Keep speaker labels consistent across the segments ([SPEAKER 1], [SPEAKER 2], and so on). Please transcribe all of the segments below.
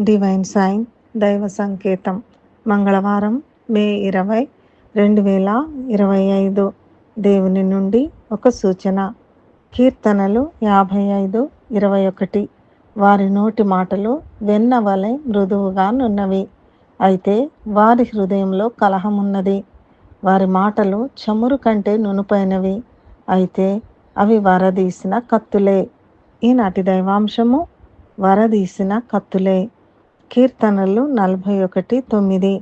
[SPEAKER 1] Divine sign దైవ సంకేతం మంగళవారం మే ఇరవై రెండు వేల ఇరవై ఐదు. దేవుని నుండి ఒక సూచన. కీర్తనలు యాభై ఐదు ఇరవై ఒకటి. వారి నోటి మాటలు వెన్న వలె మృదువుగా నున్నవి. అయితే వారి హృదయంలో కలహమున్నది. వారి మాటలు చమురు కంటే నునుపైనవి. అయితే అవి వరదీసిన కత్తులే. ఈనాటి దైవాంశము వరదీసిన కత్తులే. కీర్తనలు నలభై ఒకటి తొమ్మిది.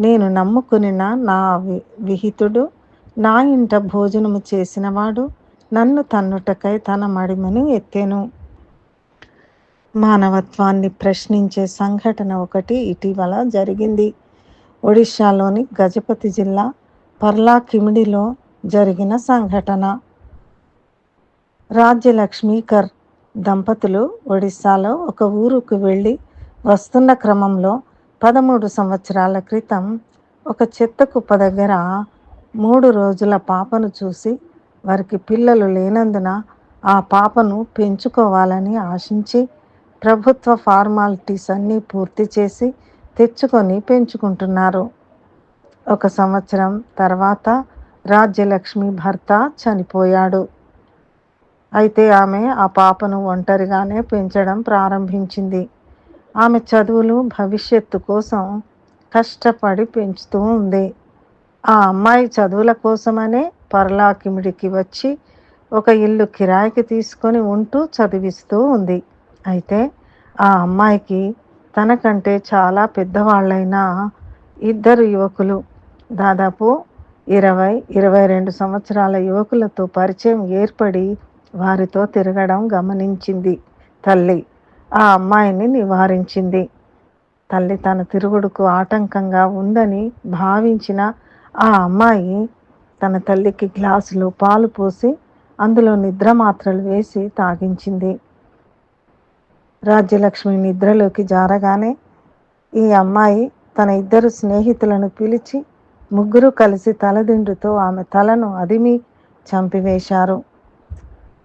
[SPEAKER 1] నేను నమ్ముకునిన నా విహితుడు నా ఇంట భోజనము చేసినవాడు నన్ను తన్నుటకై తన మడిమను ఎత్తెను. మానవత్వాన్ని ప్రశ్నించే సంఘటన ఒకటి ఇటీవల జరిగింది. ఒడిశాలోని గజపతి జిల్లా పర్లా కిమిడిలో జరిగిన సంఘటన. రాజ్యలక్ష్మీకర్ దంపతులు ఒడిశాలో ఒక ఊరుకు వెళ్ళి వస్తున్న క్రమంలో పదమూడు సంవత్సరాల క్రితం ఒక చెత్త కుప్ప దగ్గర మూడు రోజుల పాపను చూసి వారికి పిల్లలు లేనందున ఆ పాపను పెంచుకోవాలని ఆశించి ప్రభుత్వ ఫార్మాలిటీస్ అన్నీ పూర్తి చేసి తెచ్చుకొని పెంచుకుంటున్నారు. ఒక సంవత్సరం తర్వాత రాజ్యలక్ష్మి భర్త చనిపోయాడు. అయితే ఆమె ఆ పాపను ఒంటరిగానే పెంచడం ప్రారంభించింది. ఆమె చదువులు భవిష్యత్తు కోసం కష్టపడి పెంచుతూ ఉంది. ఆ అమ్మాయి చదువుల కోసమనే పర్లాకిమిడికి వచ్చి ఒక ఇల్లు కిరాయికి తీసుకొని ఉంటూ చదివిస్తూ ఉంది. అయితే ఆ అమ్మాయికి తనకంటే చాలా పెద్దవాళ్ళైన ఇద్దరు యువకులు. దాదాపు ఇరవై ఇరవై రెండు సంవత్సరాల యువకులతో పరిచయం ఏర్పడి వారితో తిరగడం గమనించింది తల్లి. ఆ అమ్మాయిని నివారించింది. తల్లి తన తిరుగుడుకు ఆటంకంగా ఉందని భావించిన ఆ అమ్మాయి తన తల్లికి గ్లాసులో పాలు పోసి అందులో నిద్ర మాత్రలు వేసి తాగించింది. రాజ్యలక్ష్మి నిద్రలోకి జారగానే ఈ అమ్మాయి తన ఇద్దరు స్నేహితులను పిలిచి ముగ్గురు కలిసి తలదిండుతో ఆమె తలను అదిమి చంపివేశారు.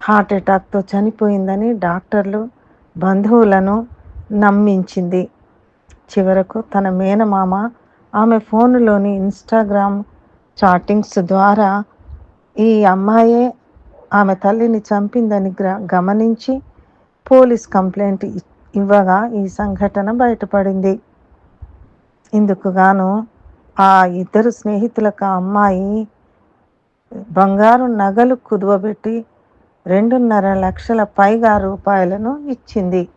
[SPEAKER 1] హార్ట్ అటాక్తో చనిపోయిందని డాక్టర్లు బంధువులను నమ్మించింది. చివరకు తన మేనమామ ఆమె ఫోన్లోని ఇన్స్టాగ్రామ్ చాటింగ్స్ ద్వారా ఈ అమ్మాయే ఆమె తల్లిని చంపిందని గ్ర- గమనించి పోలీస్ కంప్లైంట్ ఇవ్వగా ఈ సంఘటన బయటపడింది. ఇందుకు గాను ఆ ఇద్దరు స్నేహితులకు అమ్మాయి బంగారు నగలు కుదువబెట్టి రెండున్నర లక్షల పైగా రూపాయలను ఇచ్చింది.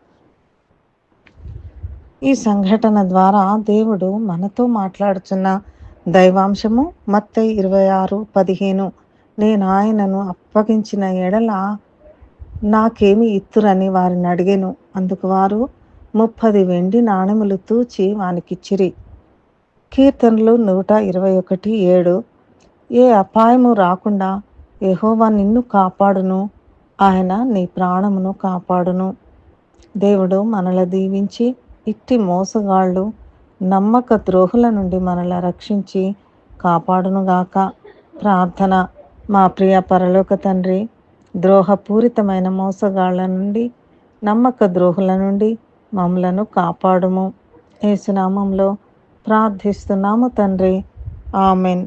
[SPEAKER 1] ఈ సంఘటన ద్వారా దేవుడు మనతో మాట్లాడుచున్న దైవాంశము మత్త ఇరవై ఆరు పదిహేను. నేను ఆయనను అప్పగించిన ఎడల నాకేమి ఇత్తురని వారిని అడిగాను. అందుకు వారు ముప్పది వెండి నాణెములు తూచి వానికిచ్చిరి. కీర్తనలు నూట ఇరవై ఒకటి ఏడు. ఏ అపాయము రాకుండా ఎహోవా నిన్ను కాపాడును. ఆయన నీ ప్రాణమును కాపాడును. దేవుడు మనల దీవించి ఇట్టి మోసగాళ్ళు నమ్మక ద్రోహుల నుండి మనల రక్షించి కాపాడునుగాక ప్రార్థన. మా ప్రియ పరలోక తండ్రి ద్రోహపూరితమైన మోసగాళ్ళ నుండి నమ్మక ద్రోహుల నుండి మమ్మలను కాపాడుము. ఏసునామంలో ప్రార్థిస్తున్నాము తండ్రి. ఆమెన్.